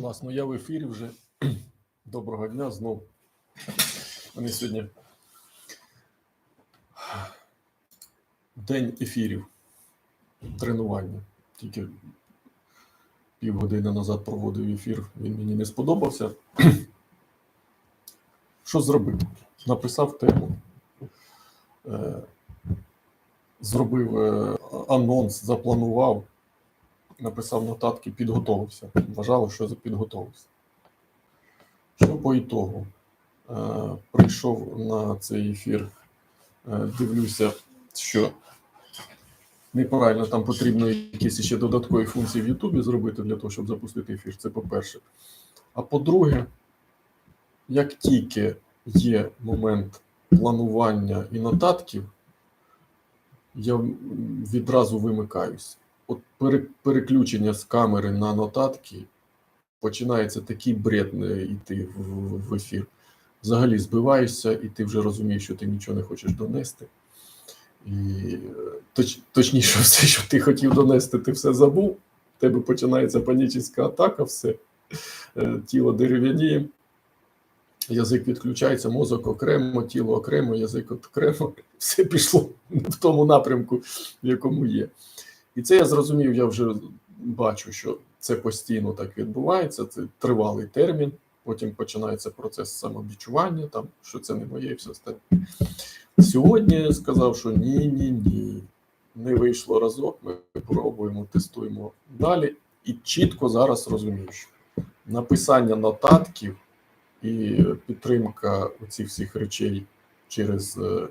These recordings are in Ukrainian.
Власно, я в ефірі вже. Доброго дня знов. Вони сьогодні день ефірів, тренування. Тільки півгодини назад проводив ефір, він мені не сподобався. Що зробив? Написав тему, е, зробив е, анонс, запланував, написав нотатки, підготовився. Вважали, що підготовився. Що по ітогу? Е, Прийшов на цей ефір, е, дивлюся, що неправильно там потрібно якісь ще додаткові функції в Ютубі зробити для того, щоб запустити ефір. Це по-перше. А по-друге, як тільки є момент планування і нотатків, я відразу вимикаюсь. От переключення з камери на нотатки починається такий бред йти в, в- ефір. Взагалі збиваєшся, і ти вже розумієш, що ти нічого не хочеш донести. І е, точ, точніше, все, що ти хотів донести, ти все забув. В тебе починається панічна атака, все. Е, Тіло дерев'яніє, язик відключається, мозок окремо, тіло окремо, язик окремо. Все пішло в тому напрямку, в якому є. І це я зрозумів, я вже бачу, що це постійно так відбувається, це тривалий термін. Потім починається процес самовідчування, там, що це не моє і все остальне. Сьогодні я сказав, що ні, ні, ні. Не вийшло разок, ми пробуємо, тестуємо далі. І чітко зараз розумію, що написання нотатків і підтримка цих всіх речей через е,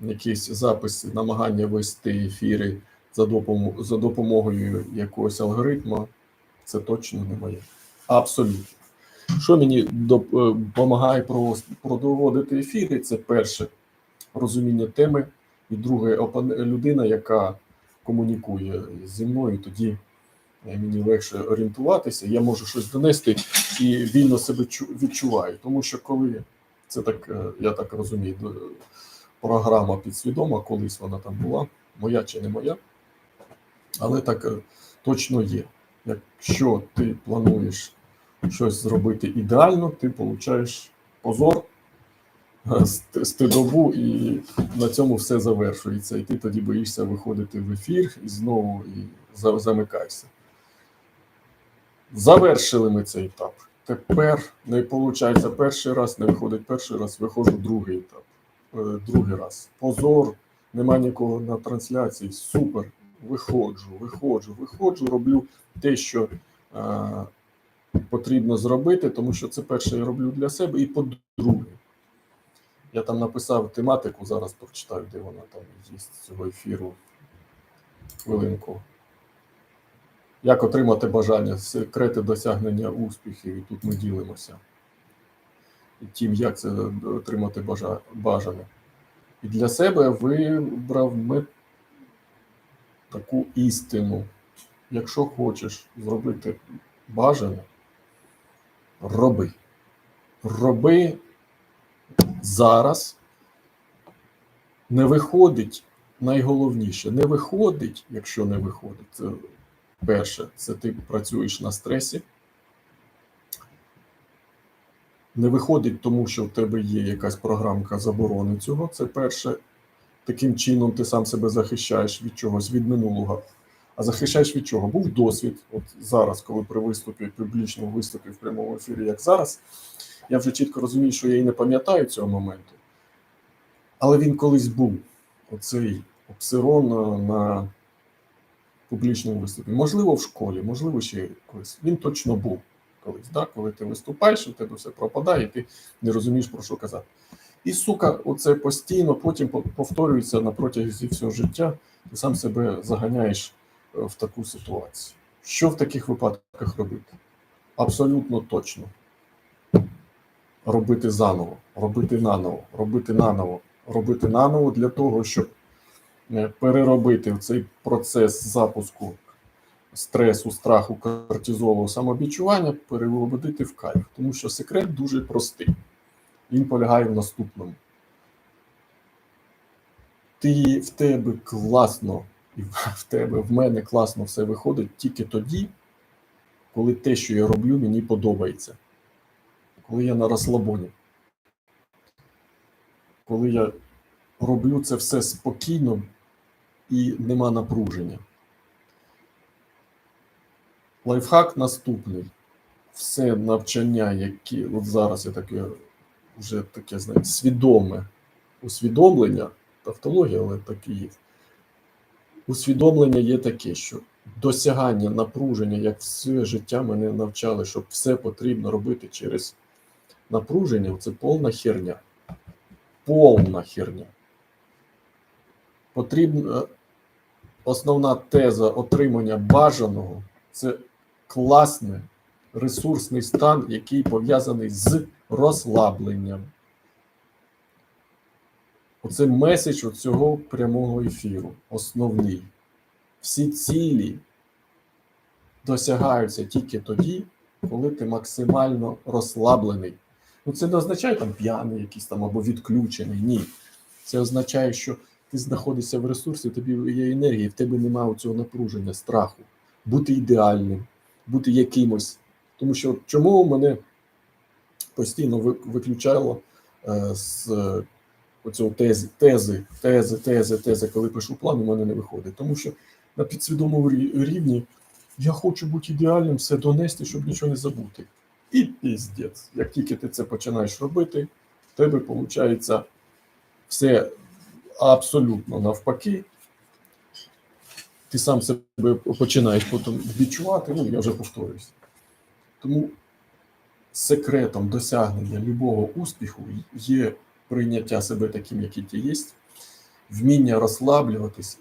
якісь записи, намагання вести ефіри за допомогою, за допомогою якогось алгоритму, це точно не моє. Абсолютно. Що мені допомагає проводити ефіри, це перше розуміння теми, і друге людина, яка комунікує зі мною, тоді е, мені легше орієнтуватися, я можу щось донести і вільно себе чу- відчуваю. Тому що коли це так, е, я так розумію, програма підсвідома, колись вона там була, моя чи не моя, але так е, точно є. Якщо ти плануєш щось зробити ідеально, ти получаєш позор, е, ст- стидобу, і на цьому все завершується. І ти тоді боїшся виходити в ефір і знову і замикаєшся. Завершили ми цей етап. Тепер не виходить перший раз, не виходить перший раз, виходжу другий етап. Е, Другий раз. Позор, нема нікого на трансляції. Супер. Виходжу, виходжу, виходжу, роблю те, що е, потрібно зробити, тому що це перше я роблю для себе. І по-друге, я там написав тематику, зараз прочитаю, де вона там є з цього ефіру. Хвилинку. Як отримати бажання, секрети досягнення успіхів, і тут ми ділимося. І тим, як це отримати бажа- бажане. І для себе вибрав ми таку істину. Якщо хочеш зробити бажане, роби. Роби зараз. Не виходить, найголовніше, не виходить, якщо не виходить. Це перше, це ти працюєш на стресі. Не виходить, тому що в тебе є якась програмка заборони цього. Це перше. Таким чином ти сам себе захищаєш від чогось, від минулого. А захищаєш від чого? Був досвід. От зараз, коли при виступі, публічному виступі в прямому ефірі, як зараз, я вже чітко розумію, що я і не пам'ятаю цього моменту. Але він колись був. Оцей обсирон на- на публічному виступі. Можливо, в школі, можливо, ще колись. Він точно був колись, да? коли ти виступаєш, у тебе все пропадає, і ти не розумієш, про що казати. І сука, оце постійно потім повторюється на протязі всього життя, ти сам себе заганяєш е, в таку ситуацію. Що в таких випадках робити? Абсолютно точно. Робити заново, робити наново, робити наново, робити наново для того, щоб е, переробити цей процес запуску стресу, страху, кортизолу, самовідчування, переводити в кайф. Тому що секрет дуже простий. Він полягає в наступному. Ти в тебе класно, і в тебе, в мене класно все виходить тільки тоді, коли те, що я роблю, мені подобається. Коли я на розслабоні. Коли я роблю це все спокійно і нема напруження. Лайфхак наступний. Все навчання, які от зараз я таке вже таке знаєте, свідоме усвідомлення, тавтологія, але так і є. Усвідомлення є таке, що досягання напруження, як все життя мене навчали, щоб все потрібно робити через напруження, це повна херня. Повна херня. Потрібна основна теза отримання бажаного це класний ресурсний стан, який пов'язаний з розслабленням. Оце меседж цього прямого ефіру. Основний. Всі цілі досягаються тільки тоді, коли ти максимально розслаблений. Ну, це не означає там п'яний якийсь там або відключений. Ні. Це означає, що ти знаходишся в ресурсі, тобі є енергія, в тебе немає цього напруження, страху, бути ідеальним, бути якимось. Тому що чому мене постійно ви- виключало е, з е, оцього тези, тези, тези, тези, тези, коли пишу план, у мене не виходить. Тому що на підсвідомому рівні я хочу бути ідеальним, все донести, щоб нічого не забути. І піздець. Як тільки ти це починаєш робити, в тебе виходить все абсолютно навпаки. Ти сам себе починаєш потім відчувати, ну я вже повторююсь. Тому секретом досягнення любого успіху є прийняття себе таким, який ти є, вміння розслаблюватись.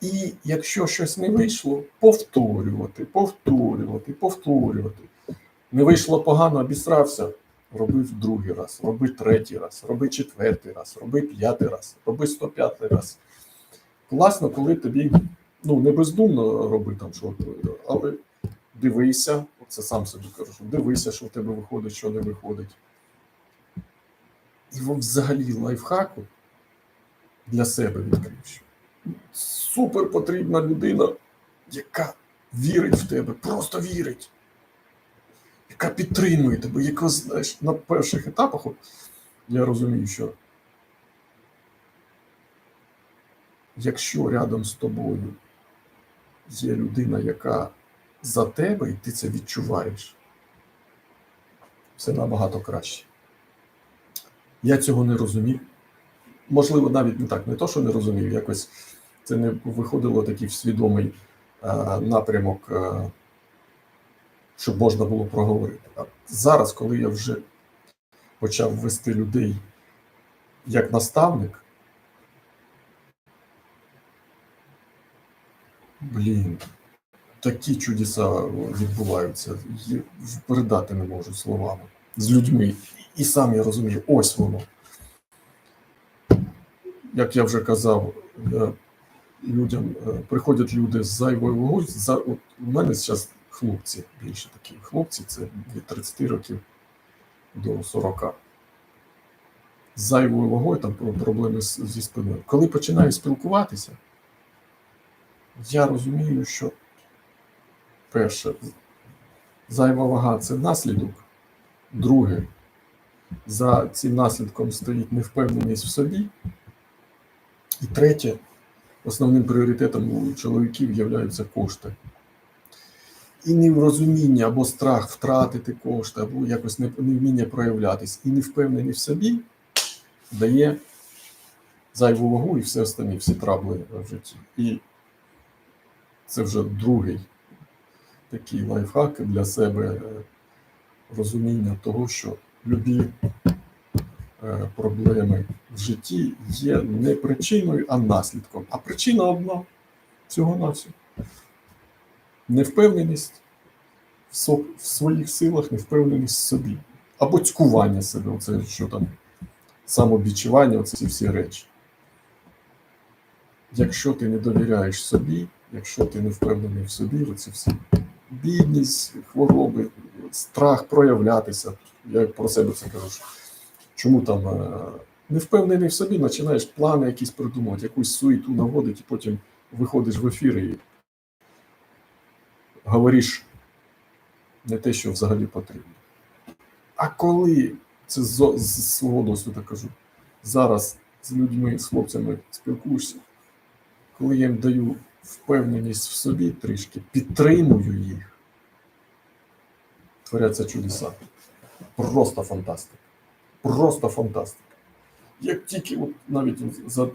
І якщо щось не вийшло, повторювати, повторювати, повторювати. Не вийшло погано, обісрався, роби в другий раз, роби третій раз, роби четвертий раз, роби п'ятий раз, роби 105 раз. Класно, коли тобі ну, не бездумно роби там, що, але дивися, це сам собі кажу, дивися, що в тебе виходить, що не виходить. І взагалі лайфхаку для себе відкрив. Супер потрібна людина, яка вірить в тебе, просто вірить, яка підтримує тебе, яка, знаєш, на перших етапах, я розумію, що якщо рядом з тобою є людина, яка за тебе, і ти це відчуваєш, все набагато краще. Я цього не розумів. Можливо, навіть не так, не то, що не розумів, якось це не виходило такий свідомий е, напрямок, е, щоб можна було проговорити. А зараз, коли я вже почав вести людей як наставник, блін, такі чудеса відбуваються, передати не можу словами з людьми. І сам я розумію, ось воно. Як я вже казав, е, людям е, приходять люди з зайвою. За, от у мене зараз хлопці більше такі. Хлопці це від 30 років до 40. З зайвою вагою там про- проблеми зі спиною. Коли починаю спілкуватися, я розумію, що перше, зайва вага це наслідок. Друге, за цим наслідком стоїть невпевненість в собі. І третє, основним пріоритетом у чоловіків являються кошти. І неврозуміння або страх втратити кошти, або якось не- невміння проявлятись, і невпевненість в собі дає зайву вагу і все останні, всі трабли в житті. І це вже другий такий лайфхак для себе е, розуміння того, що любі е, проблеми в житті є не причиною, а наслідком. А причина одна всього на. Невпевненість в своїх силах, невпевненість в собі. Або цькування себе, оце що там, самобічування, оці всі речі. Якщо ти не довіряєш собі, якщо ти не впевнений в собі, оці всі бідність, хвороби, страх проявлятися. Я про себе це кажу. Чому там е, не впевнений в собі, починаєш плани якісь придумувати, якусь суету наводити, і потім виходиш в ефір і говориш не те, що взагалі потрібно. А коли це з, з свого досвіду кажу, зараз з людьми, з хлопцями спілкуєшся, коли я їм даю впевненість в собі трішки, підтримую їх, творяться чудеса. Просто фантастика. Просто фантастика. Як тільки от навіть за е,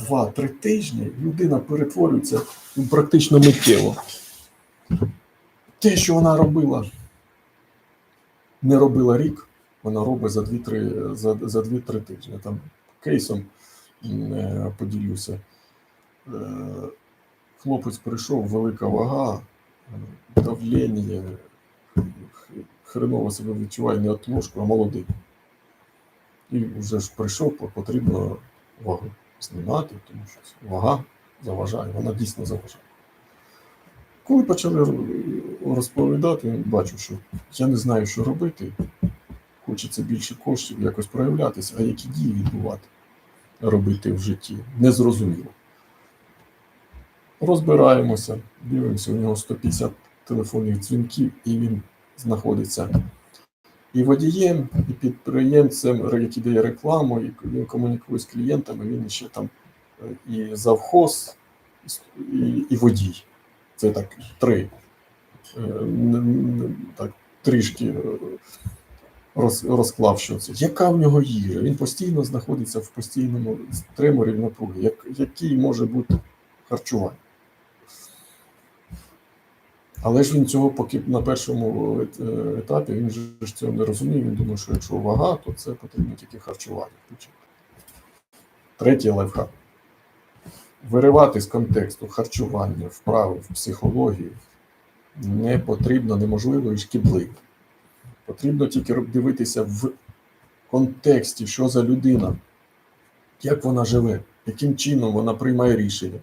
2-3 тижні людина перетворюється практично миттєво. Те, що вона робила, не робила рік, вона робить за 2-3 за, за тижні. Там кейсом е, поділюся. Е, Хлопець прийшов, велика вага, е, давлення, хреново себе відчуває не от ложку, а молодий. І вже ж прийшов, потрібно вагу знімати, тому що вага заважає, вона дійсно заважає. Коли почали розповідати, бачу, що я не знаю, що робити. Хочеться більше коштів, якось проявлятися, а які дії відбувати, робити в житті. Незрозуміло. Розбираємося, дивимося, у нього 150 телефонних дзвінків, і він знаходиться і водієм, і підприємцем, який дає рекламу, і він комунікує з клієнтами, він ще там е, і завхоз, і і, водій. Це так три. Е, Так, трішки е, роз, розклав, що це. Яка в нього їжа? Він постійно знаходиться в постійному треморі напруги. Як, який може бути харчування? Але ж він цього поки на першому етапі він же ж цього не розуміє. Він думає, що якщо вага, то це потрібно тільки харчування. Третій лайфхак. Виривати з контексту харчування, вправи в психологію не потрібно, неможливо і шкідливо. Потрібно тільки дивитися в контексті, що за людина, як вона живе, яким чином вона приймає рішення,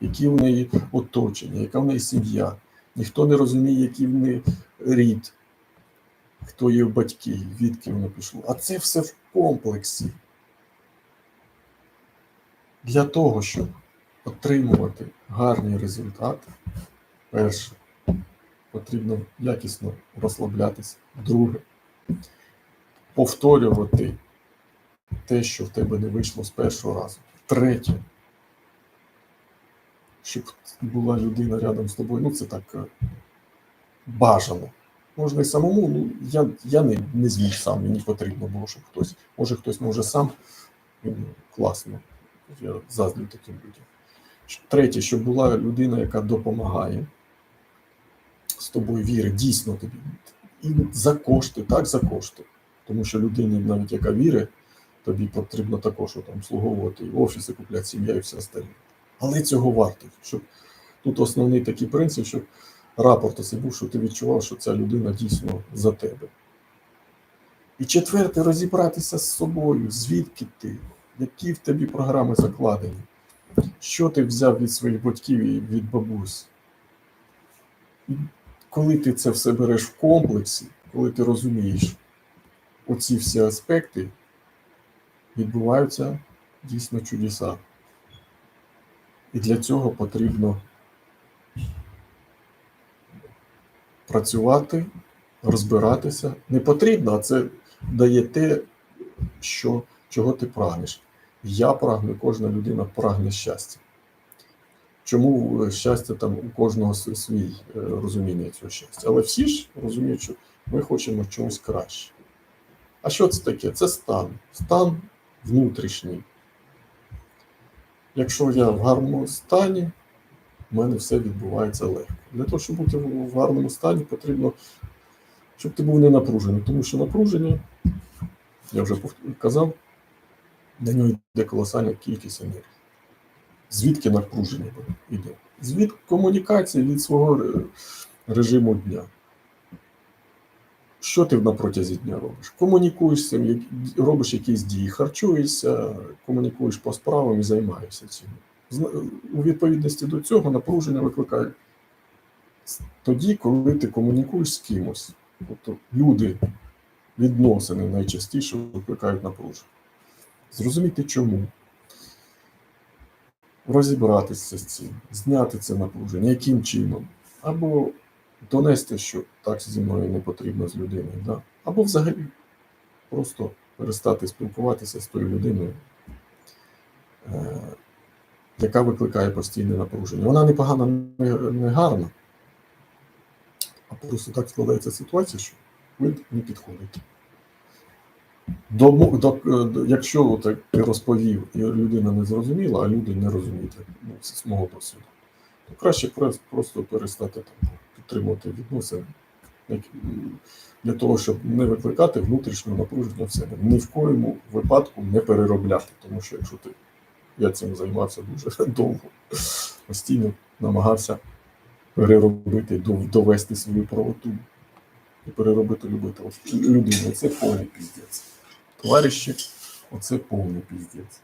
які в неї оточення, яка в неї сім'я. Ніхто не розуміє, який в неї рід, хто є батьки, відки воно пішло. А це все в комплексі. Для того, щоб отримувати гарні результати, перше, потрібно якісно розслаблятися. Друге, повторювати те, що в тебе не вийшло з першого разу. Третє, щоб була людина рядом з тобою. Ну, це так е, бажано. Можна і самому, ну я, я не, не зміг сам, мені потрібно було, щоб хтось. Може, хтось може сам. Ну, класно. Я заздрю таким людям. Третє, щоб була людина, яка допомагає з тобою вірить, дійсно тобі. І за кошти, так за кошти. Тому що людині, навіть яка вірить, тобі потрібно також там обслуговувати і офіси, купляти сім'я і все остальне. Але цього варто. Щоб тут основний такий принцип, щоб рапорт оце був, що ти відчував, що ця людина дійсно за тебе. І четверте, розібратися з собою, звідки ти, які в тобі програми закладені, що ти взяв від своїх батьків і від бабусь. Коли ти це все береш в комплексі, коли ти розумієш оці всі аспекти, відбуваються дійсно чудеса. І для цього потрібно працювати, розбиратися. Не потрібно, а це дає те, що, чого ти прагнеш. Я прагну, кожна людина прагне щастя. Чому е, щастя там у кожного свій е, розуміння цього щастя? Але всі ж розуміють, що ми хочемо чогось краще. А що це таке? Це стан. Стан внутрішній. Якщо я в гарному стані, в мене все відбувається легко. Для того, щоб бути в гарному стані, потрібно, щоб ти був не напружений. Тому що напруження, я вже казав, на нього йде колосальна кількість енергії. Звідки напруження йде? Звід комунікації від свого режиму дня. Що ти на протязі дня робиш? Комунікуєш з цим, робиш якісь дії, харчуєшся, комунікуєш по справам і займаєшся цим. У відповідності до цього напруження викликає тоді, коли ти комунікуєш з кимось. Тобто люди, відносини найчастіше викликають напруження. Зрозуміти чому. Розібратися з цим, зняти це напруження, яким чином. Або донести, що так зі мною не потрібно з людиною. Да? Або взагалі просто перестати спілкуватися з тою людиною, е, яка викликає постійне напруження. Вона не погана, не, не гарна, а просто так складається ситуація, що ви не підходите. До, до- якщо от ти розповів, і людина не зрозуміла, а люди не розуміють, ну, з мого досвіду, то краще просто перестати там, підтримувати відносини для того, щоб не викликати внутрішнього напруження в себе. Ні в коєму випадку не переробляти, тому що якщо ти я цим займався дуже довго, постійно намагався переробити, довести свою правоту і переробити людину. Це повний піздець. Товариші, оце повний піздець.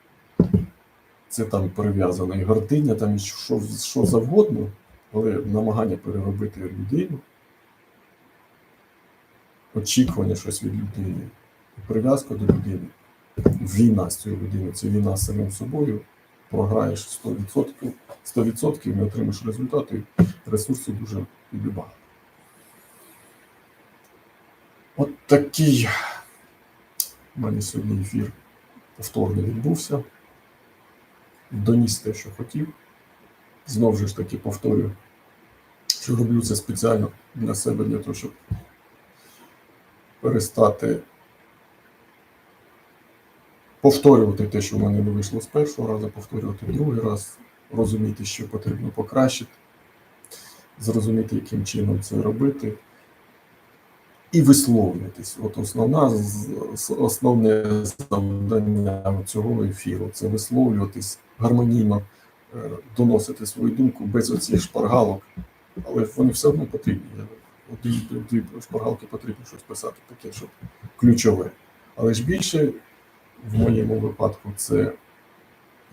Це там прив'язана і гординя, там і що, що завгодно, але намагання переробити людину, очікування щось від людини, прив'язка до людини, війна з цією людиною, це війна з самим собою. Програєш 100%, 100% не отримаєш результату, і ресурсів дуже багато. От такий у мене сьогодні ефір повторно відбувся. Доніс те, що хотів. Знову ж таки повторюю, що роблю це спеціально для себе, для того, щоб перестати повторювати те, що в мене не вийшло з першого разу, повторювати другий раз, розуміти, що потрібно покращити, зрозуміти, яким чином це робити, і висловлюватись. От основна основне завдання цього ефіру це висловлюватись гармонійно, доносити свою думку без оцих шпаргалок, але вони все одно потрібні. От дві, шпаргалки потрібно щось писати, таке, що ключове. Але ж більше в моєму випадку це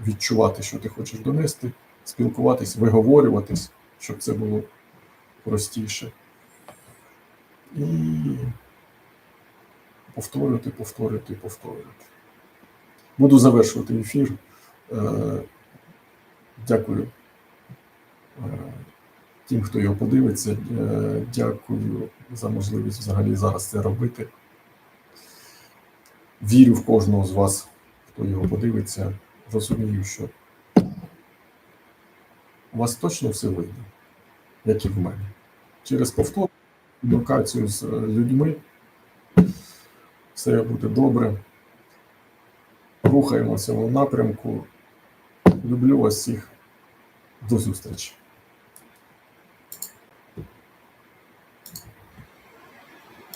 відчувати, що ти хочеш донести, спілкуватись, виговорюватись, щоб це було простіше. І повторювати, повторювати, повторювати. Буду завершувати ефір. Дякую е, тим, хто його подивиться. Е, Дякую за можливість взагалі зараз це робити. Вірю в кожного з вас, хто його подивиться. Розумію, що у вас точно все вийде, як і в мене. Через повтор, комунікацію з е, людьми. Все буде добре. Рухаємося в напрямку. Люблю вас всіх. До зустрічі.